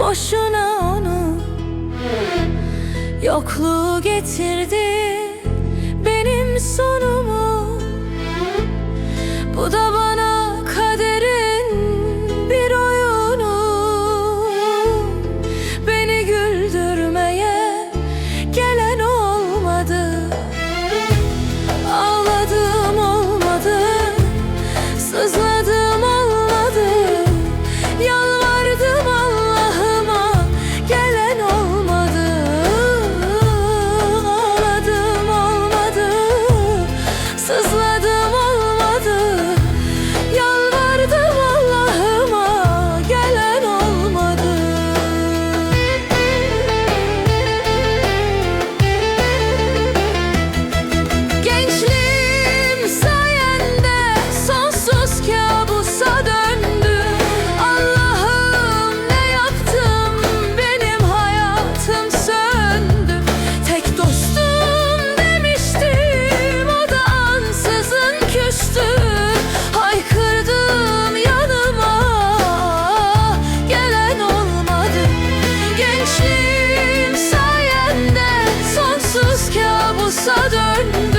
Boşuna onu Yokluğu getirdi. Kabusa döndü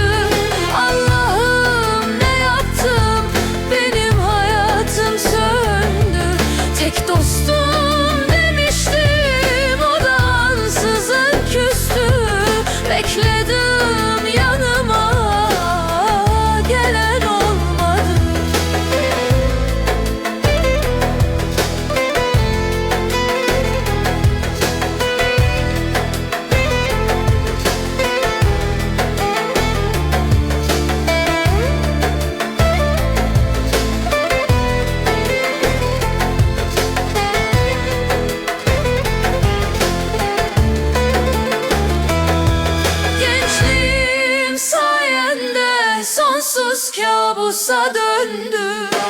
kabusa döndü